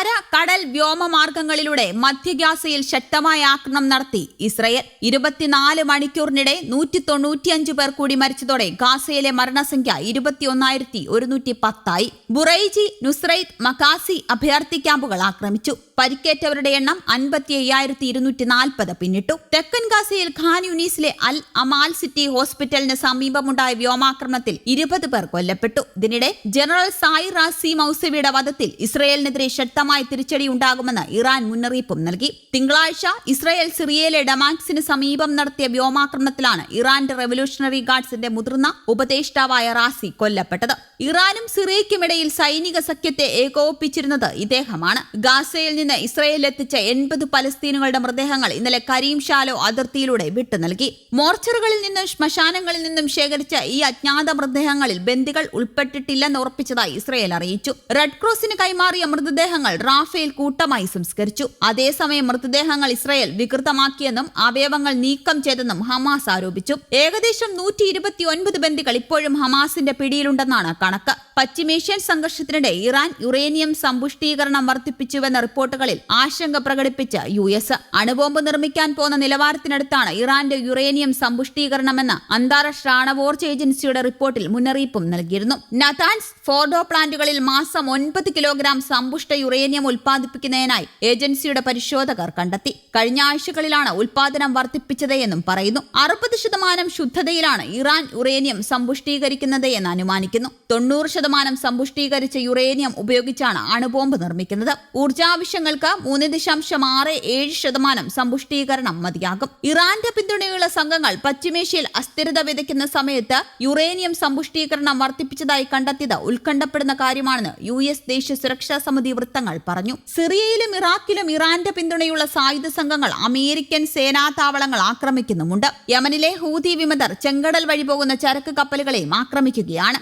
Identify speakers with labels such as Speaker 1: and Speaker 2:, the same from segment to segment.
Speaker 1: കര കടൽ വ്യോമ മാർഗങ്ങളിലൂടെ മധ്യഗാസയിൽ ശക്തമായ ആക്രമണം നടത്തി. ഇസ്രയേൽ ഇരുപത്തിനാല് മണിക്കൂറിനിടെ നൂറ്റി തൊണ്ണൂറ്റിയഞ്ച് പേർ കൂടി മരിച്ചതോടെ ഗാസയിലെ മരണസംഖ്യ ഇരുപത്തിയൊന്നായിരത്തി ഒരുന്നൂറ്റി പത്തായി ബുറൈജി നുസ്രൈത്ത് മകാസി അഭയാർത്ഥി ക്യാമ്പുകൾ ആക്രമിച്ചു. പരിക്കേറ്റവരുടെ എണ്ണം അൻപത്തി അയ്യായിരത്തി ഇരുന്നൂറ്റി നാൽപ്പത് പിന്നിട്ടു. തെക്കൻ ഗാസയിൽ ഖാൻ യൂനീസിലെ അൽ അമാൽ സിറ്റി ഹോസ്പിറ്റലിന് സമീപമുണ്ടായ വ്യോമാക്രമണത്തിൽ ഇരുപത് പേർ കൊല്ലപ്പെട്ടു. ഇതിനിടെ ജനറൽ സായി റാസി മൌസവിയുടെ വധത്തിൽ ഇസ്രയേലിനെതിരെ ശക്തമായ തിരിച്ചടി ഉണ്ടാകുമെന്ന് ഇറാൻ മുന്നറിയിപ്പും നൽകി. തിങ്കളാഴ്ച ഇസ്രയേൽ സിറിയയിലെ ഡമാക്സിന് സമീപം നടത്തിയ വ്യോമാക്രമണത്തിലാണ് ഇറാന്റെ റവല്യൂഷണറി ഗാർഡ്സിന്റെ മുതിർന്ന ഉപദേഷ്ടാവായ റാസി കൊല്ലപ്പെട്ടത്. ഇറാനും സിറിയയ്ക്കുമിടയിൽ സൈനിക സഖ്യത്തെ ഏകോപിപ്പിച്ചിരുന്നത് ഇദ്ദേഹമാണ്. ഗാസയിൽ നിന്ന് ഇസ്രയേലിൽ എത്തിച്ച എൺപത് പലസ്തീനുകളുടെ മൃതദേഹങ്ങൾ ഇന്നലെ കരീം ഷാലോ അതിർത്തിയിലൂടെ വിട്ടു നൽകി. മോർച്ചറുകളിൽ നിന്നും ശ്മശാനങ്ങളിൽ നിന്നും ശേഖരിച്ച ഈ അജ്ഞാത മൃതദേഹങ്ങളിൽ ബന്ദികൾ ഉൾപ്പെട്ടിട്ടില്ലെന്ന് ഉറപ്പിച്ചതായി ഇസ്രയേൽ അറിയിച്ചു. റെഡ് ക്രോസിന് കൈമാറിയ മൃതദേഹങ്ങൾ റാഫേൽ കൂട്ടമായി സംസ്കരിച്ചു. അതേസമയം മൃതദേഹങ്ങൾ ഇസ്രയേൽ വികൃതമാക്കിയെന്നും അവയവങ്ങൾ നീക്കം ചെയ്തെന്നും ഹമാസ് ആരോപിച്ചു. ഏകദേശം നൂറ്റി ബന്ദികൾ ഇപ്പോഴും ഹമാസിന്റെ പിടിയിലുണ്ടെന്നാണ് കണക്ക്. പശ്ചിമേഷ്യൻ സംഘർഷത്തിനിടെ ഇറാൻ യുറേനിയം സമ്പുഷ്ടീകരണം വർദ്ധിപ്പിച്ചുവെന്ന റിപ്പോർട്ടുകളിൽ ആശങ്ക പ്രകടിപ്പിച്ച യു എസ്. അണുബോംബ് നിർമ്മിക്കാൻ പോന്ന നിലവാരത്തിനടുത്താണ് ഇറാന്റെ യുറേനിയം സമ്പുഷ്ടീകരണമെന്ന് അന്താരാഷ്ട്ര ആണവോർജ ഏജൻസിയുടെ റിപ്പോർട്ടിൽ മുന്നറിയിപ്പും നൽകിയിരുന്നു. നതാൻസ് ഫോർഡോ പ്ലാന്റുകളിൽ മാസം ഒൻപത് കിലോഗ്രാം സമ്പുഷ്ട യുറേനിയം ഉൽപ്പാദിപ്പിക്കുന്നതിനായി ഏജൻസിയുടെ പരിശോധകർ കണ്ടെത്തി. കഴിഞ്ഞ ആഴ്ചകളിലാണ് ഉൽപ്പാദനം വർദ്ധിപ്പിച്ചത് എന്നും പറയുന്നു. അറുപത് ശതമാനം ശുദ്ധതയിലാണ് ഇറാൻ യുറേനിയം സമ്പുഷ്ടീകരിക്കുന്നത് എന്ന് അനുമാനിക്കുന്നു. തൊണ്ണൂറ് ശതമാനം സമ്പുഷ്ടീകരിച്ച യുറേനിയം ഉപയോഗിച്ചാണ് അണുബോംബ് നിർമ്മിക്കുന്നത്. ഊർജാവശ്യങ്ങൾക്ക് മൂന്ന് ദശാംശം ആറ് ഏഴ് ശതമാനം സമ്പുഷ്ടീകരണം മതിയാകും. ഇറാന്റെ പിന്തുണയുള്ള സംഘങ്ങൾ പശ്ചിമേഷ്യയിൽ അസ്ഥിരത വിതയ്ക്കുന്ന സമയത്ത് യുറേനിയം സമ്പുഷ്ടീകരണം വർദ്ധിപ്പിച്ചതായി കണ്ടെത്തിയത് ഉത്കണ്ഠപ്പെടുന്ന കാര്യമാണെന്ന് യു എസ് ദേശീയ സുരക്ഷാ സമിതി വൃത്തങ്ങൾ പറഞ്ഞു. സിറിയയിലും ഇറാഖിലും ഇറാന്റെ പിന്തുണയുള്ള സായുധ സംഘങ്ങൾ അമേരിക്കൻ സേനാ താവളങ്ങൾ ആക്രമിക്കുന്നുമുണ്ട്. യമനിലെ ഹൂതി വിമതർ ചെങ്കടൽ വഴി പോകുന്ന ചരക്ക് കപ്പലുകളെയും ആക്രമിക്കുകയാണ്.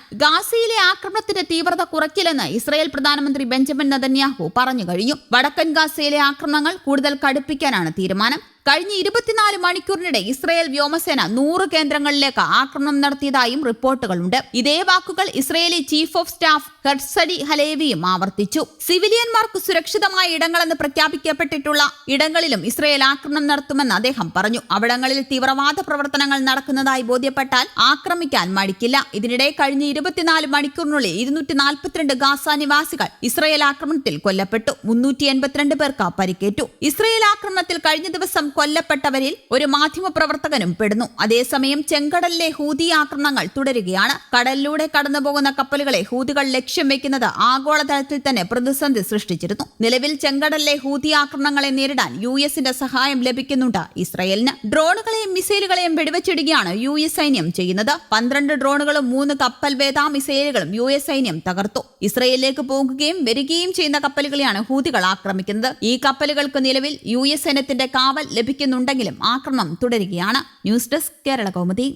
Speaker 1: ഗാസയിലെ ആക്രമണത്തിന്റെ തീവ്രത കുറയ്ക്കില്ലെന്ന് ഇസ്രായേൽ പ്രധാനമന്ത്രി ബെഞ്ചമിൻ നദന്യാഹു പറഞ്ഞു കഴിഞ്ഞു. വടക്കൻ ഗാസയിലെ ആക്രമണങ്ങൾ കൂടുതൽ കടുപ്പിക്കാനാണ് തീരുമാനം. കഴിഞ്ഞ ഇരുപത്തിനാല് മണിക്കൂറിനിടെ ഇസ്രയേൽ വ്യോമസേന നൂറ് കേന്ദ്രങ്ങളിലേക്ക് ആക്രമണം നടത്തിയതായും റിപ്പോർട്ടുകളുണ്ട്. ഇതേ വാക്കുകൾ Israeli chief of staff Herzi ഹലേവിയും ആവർത്തിച്ചു. സിവിലിയന്മാർക്ക് സുരക്ഷിതമായ ഇടങ്ങളെന്ന് പ്രഖ്യാപിക്കപ്പെട്ടിട്ടുള്ള ഇടങ്ങളിലും ഇസ്രയേൽ ആക്രമണം നടത്തുമെന്ന് അദ്ദേഹം പറഞ്ഞു. അവിടങ്ങളിൽ തീവ്രവാദ പ്രവർത്തനങ്ങൾ നടക്കുന്നതായി ബോധ്യപ്പെട്ടാൽ ആക്രമിക്കാൻ മടിക്കില്ല. ഇതിനിടെ കഴിഞ്ഞ ഇരുപത്തിനാല് മണിക്കൂറിനുള്ളിൽ ഇരുന്നൂറ്റി നാൽപ്പത്തിരണ്ട് ഗാസ നിവാസികൾ ഇസ്രയേൽ ആക്രമണത്തിൽ കൊല്ലപ്പെട്ടു. മുന്നൂറ്റി എൺപത്തിരണ്ട് പേർക്ക് പരിക്കേറ്റു. ഇസ്രയേൽ ആക്രമണത്തിൽ കഴിഞ്ഞ ദിവസം കൊല്ലപ്പെട്ടവരിൽ ഒരു മാധ്യമപ്രവർത്തകനും പെടുന്നു. അതേസമയം ചെങ്കടലിലെ ഹൂതി ആക്രമണങ്ങൾ തുടരുകയാണ്. കടലിലൂടെ കടന്നുപോകുന്ന കപ്പലുകളെ ഹൂതികൾ ലക്ഷ്യം വെക്കുന്നത് ആഗോളതലത്തിൽ തന്നെ പ്രതിസന്ധി സൃഷ്ടിച്ചിരുന്നു. നിലവിൽ ചെങ്കടലിലെ ഹൂതി ആക്രമണങ്ങളെ നേരിടാൻ യു എസിന്റെ സഹായം ലഭിക്കുന്നുണ്ട് ഇസ്രയേലിന്. ഡ്രോണുകളെയും മിസൈലുകളെയും വെടിവെച്ചിടുകയാണ് യു എസ് സൈന്യം ചെയ്യുന്നത്. പന്ത്രണ്ട് ഡ്രോണുകളും മൂന്ന് കപ്പൽ വേദ മിസൈലുകളും യു എസ് സൈന്യം തകർത്തു. ഇസ്രയേലിലേക്ക് പോകുകയും വരികയും ചെയ്യുന്ന കപ്പലുകളെയാണ് ഹൂതികൾ ആക്രമിക്കുന്നത്. ഈ കപ്പലുകൾക്ക് നിലവിൽ യു എസ് സൈന്യത്തിന്റെ കാവൽ ലഭിക്കുന്നുണ്ടെങ്കിലും ആക്രമണം തുടരുകയാണ്. News desk Kerala Kaumudi.